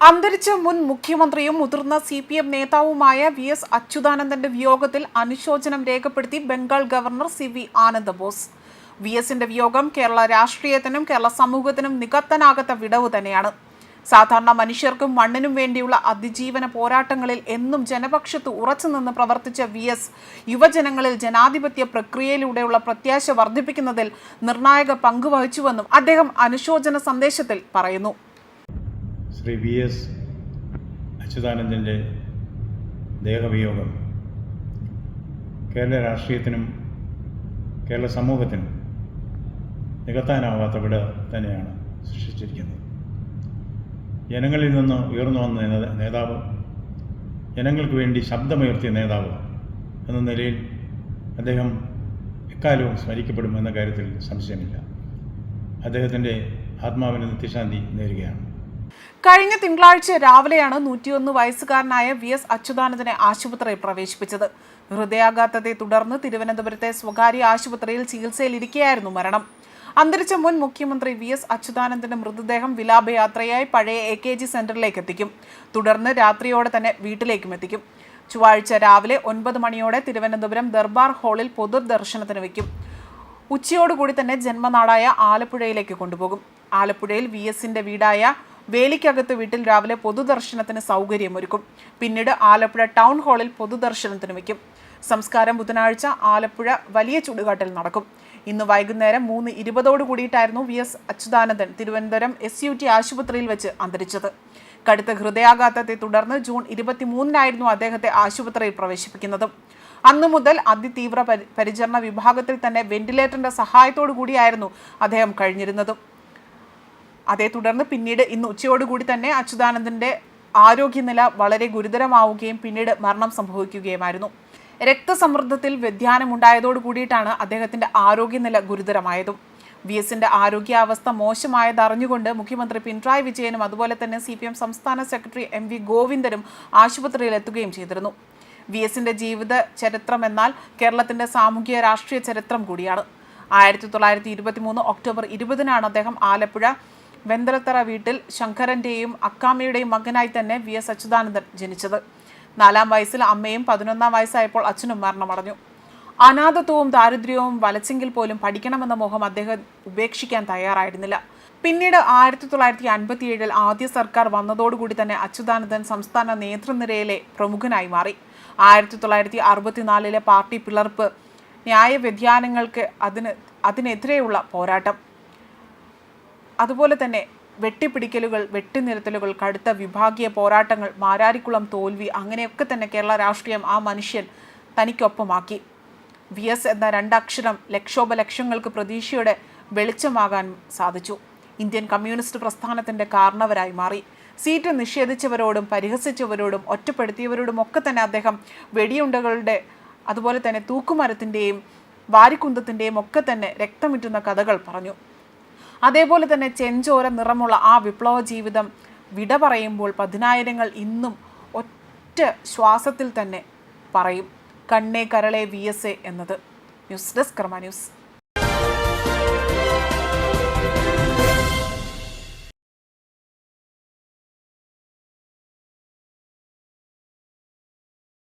അന്തരിച്ച മുൻ മുഖ്യമന്ത്രിയും മുതിർന്ന സി പി എം നേതാവുമായ വി എസ് അച്യുതാനന്ദന്റെ വിയോഗത്തിൽ അനുശോചനം രേഖപ്പെടുത്തി Bengal governor C V Ananda Bose V എസിന്റെ വിയോഗം കേരള രാഷ്ട്രീയത്തിനും കേരള സമൂഹത്തിനും നികത്തനാകത്ത വിടവ് തന്നെയാണ്. സാധാരണ മനുഷ്യർക്കും മണ്ണിനും വേണ്ടിയുള്ള അതിജീവന പോരാട്ടങ്ങളിൽ എന്നും ജനപക്ഷത്ത് ഉറച്ചുനിന്ന് പ്രവർത്തിച്ച വി എസ് യുവജനങ്ങളിൽ ജനാധിപത്യ പ്രക്രിയയിലൂടെയുള്ള പ്രത്യാശ വർദ്ധിപ്പിക്കുന്നതിൽ നിർണായക പങ്കുവഹിച്ചുവെന്നും അദ്ദേഹം അനുശോചന സന്ദേശത്തിൽ പറയുന്നു. ശ്രീ വി എസ് അച്യുതാനന്ദന്റെ ദേഹവിയോഗം കേരള രാഷ്ട്രീയത്തിനും കേരള സമൂഹത്തിനും നികത്താനാവാത്ത വിട തന്നെയാണ് സൃഷ്ടിച്ചിരിക്കുന്നത്. ജനങ്ങളിൽ നിന്ന് ഉയർന്നു വന്ന നേതാവ് ജനങ്ങൾക്ക് വേണ്ടി ശബ്ദമുയർത്തിയ നേതാവ് എന്ന നിലയിൽ അദ്ദേഹം എക്കാലവും സ്മരിക്കപ്പെടും എന്ന കാര്യത്തിൽ സംശയമില്ല. അദ്ദേഹത്തിന്റെ ആത്മാവിന് നിത്യശാന്തി നേരുകയാണ്. കഴിഞ്ഞ തിങ്കളാഴ്ച രാവിലെയാണ് നൂറ്റിയൊന്ന് വയസ്സുകാരനായ വി എസ് അച്യുതാനന്ദനെ ആശുപത്രിയിൽ പ്രവേശിപ്പിച്ചത്. ഹൃദയാഘാതത്തെ തുടർന്ന് തിരുവനന്തപുരത്തെ സ്വകാര്യ ആശുപത്രിയിൽ ചികിത്സയിലിരിക്കെയായിരുന്നു മരണം. അന്തരിച്ച മുൻ മുഖ്യമന്ത്രി വി എസ് അച്യുതാനന്ദന്റെ മൃതദേഹം വിലാപയാത്രയായി പഴയ എ കെ ജി സെന്ററിലേക്ക് എത്തിക്കും. തുടർന്ന് രാത്രിയോടെ തന്നെ വീട്ടിലേക്കും എത്തിക്കും. ചൊവ്വാഴ്ച രാവിലെ ഒൻപത് മണിയോടെ തിരുവനന്തപുരം ദർബാർ ഹാളിൽ പൊതുദർശനത്തിന് വയ്ക്കും ഉച്ചയോടുകൂടി തന്നെ ജന്മനാടായ ആലപ്പുഴയിലേക്ക് കൊണ്ടുപോകും. ആലപ്പുഴയിൽ വി എസിന്റെ വീടായ വേലിക്കകത്ത് വീട്ടിൽ രാവിലെ പൊതുദർശനത്തിന് സൗകര്യമൊരുക്കും പിന്നീട് ആലപ്പുഴ ടൗൺ ഹാളിൽ പൊതുദർശനത്തിന് വയ്ക്കും. സംസ്കാരം ബുധനാഴ്ച ആലപ്പുഴ വലിയ ചുടുകാട്ടിൽ നടക്കും. ഇന്ന് വൈകുന്നേരം മൂന്ന് ഇരുപതോട് കൂടിയിട്ടായിരുന്നു V S Achuthanandan Thiruvananthapuram S U T ആശുപത്രിയിൽ വെച്ച് അന്തരിച്ചത്. കടുത്ത ഹൃദയാഘാതത്തെ തുടർന്ന് ജൂൺ ഇരുപത്തിമൂന്നിനായിരുന്നു അദ്ദേഹത്തെ ആശുപത്രിയിൽ പ്രവേശിപ്പിക്കുന്നത്. അന്നു മുതൽ അതിതീവ്ര പരി പരിചരണ വിഭാഗത്തിൽ തന്നെ വെന്റിലേറ്ററിന്റെ സഹായത്തോടു കൂടിയായിരുന്നു അദ്ദേഹം കഴിഞ്ഞിരുന്നതും. അതേ തുടർന്ന് പിന്നീട് ഇന്ന് ഉച്ചയോടുകൂടി തന്നെ അച്യുതാനന്ദന്റെ ആരോഗ്യനില വളരെ ഗുരുതരമാവുകയും പിന്നീട് മരണം സംഭവിക്കുകയുമായിരുന്നു. രക്തസമ്മർദ്ദത്തിൽ വ്യതിയാനമുണ്ടായതോടു കൂടിയിട്ടാണ് അദ്ദേഹത്തിന്റെ ആരോഗ്യനില ഗുരുതരമായതും. വി എസിന്റെ ആരോഗ്യാവസ്ഥ മോശമായത് അറിഞ്ഞുകൊണ്ട് മുഖ്യമന്ത്രി പിണറായി വിജയനും അതുപോലെ തന്നെ സി സംസ്ഥാന സെക്രട്ടറി എം വി ഗോവിന്ദനും ആശുപത്രിയിൽ എത്തുകയും ചെയ്തിരുന്നു. വി എസിന്റെ ജീവിത ചരിത്രം എന്നാൽ കേരളത്തിന്റെ സാമൂഹിക രാഷ്ട്രീയ ചരിത്രം കൂടിയാണ്. ആയിരത്തി തൊള്ളായിരത്തി ഇരുപത്തി മൂന്ന് ഒക്ടോബർ ഇരുപതിനാണ് അദ്ദേഹം ആലപ്പുഴ വെന്തലത്തറ വീട്ടിൽ ശങ്കരന്റെയും അക്കാമ്മയുടെയും മകനായി തന്നെ വി എസ് അച്യുതാനന്ദൻ ജനിച്ചത്. നാലാം വയസ്സിൽ അമ്മയും പതിനൊന്നാം വയസ്സായപ്പോൾ അച്ഛനും മരണമടഞ്ഞു. അനാഥത്വവും ദാരിദ്ര്യവും വലച്ചെങ്കിൽ പോലും പഠിക്കണമെന്ന മോഹം അദ്ദേഹം ഉപേക്ഷിക്കാൻ തയ്യാറായിരുന്നില്ല. പിന്നീട് ആയിരത്തി തൊള്ളായിരത്തി അൻപത്തിയേഴിൽ ആദ്യ സർക്കാർ വന്നതോടുകൂടി തന്നെ അച്യുതാനന്ദൻ സംസ്ഥാന നേതൃനിരയിലെ പ്രമുഖനായി മാറി. ആയിരത്തി തൊള്ളായിരത്തി അറുപത്തിനാലിലെ പാർട്ടി പിളർപ്പ് ന്യായവ്യതിയാനങ്ങൾക്ക് അതിന് അതിനെതിരെയുള്ള പോരാട്ടം. അതുപോലെ തന്നെ വെട്ടിപ്പിടിക്കലുകൾ വെട്ടിനിരത്തലുകൾ കടുത്ത വിഭാഗീയ പോരാട്ടങ്ങൾ മാരാരിക്കുളം തോൽവി അങ്ങനെയൊക്കെ തന്നെ കേരള രാഷ്ട്രീയം ആ മനുഷ്യൻ തനിക്കൊപ്പമാക്കി. വി എസ് എന്ന രണ്ടക്ഷരം ലക്ഷോപലക്ഷങ്ങൾക്ക് പ്രതീക്ഷയുടെ വെളിച്ചമാകാൻ സാധിച്ചു. ഇന്ത്യൻ കമ്മ്യൂണിസ്റ്റ് പ്രസ്ഥാനത്തിന്റെ കാരണവരായി മാറി. സീറ്റ് നിഷേധിച്ചവരോടും പരിഹസിച്ചവരോടും ഒറ്റപ്പെടുത്തിയവരോടും ഒക്കെ തന്നെ അദ്ദേഹം വെടിയുണ്ടകളുടെ അതുപോലെ തന്നെ തൂക്കുമരത്തിന്റെയും വാരിക്കുന്തത്തിന്റെയും ഒക്കെ തന്നെ രക്തമിറ്റുന്ന കഥകൾ പറഞ്ഞു. അതേപോലെ തന്നെ ചെഞ്ചോര നിറമുള്ള ആ വിപ്ലവ ജീവിതം വിട പറയുമ്പോൾ പതിനായിരങ്ങൾ ഇന്നും ഒറ്റ ശ്വാസത്തിൽ തന്നെ പറയും. കണ്ണേ കരളെ വി എന്നത്. ന്യൂസ് ഡെസ്ക് ക്രമ ന്യൂസ്.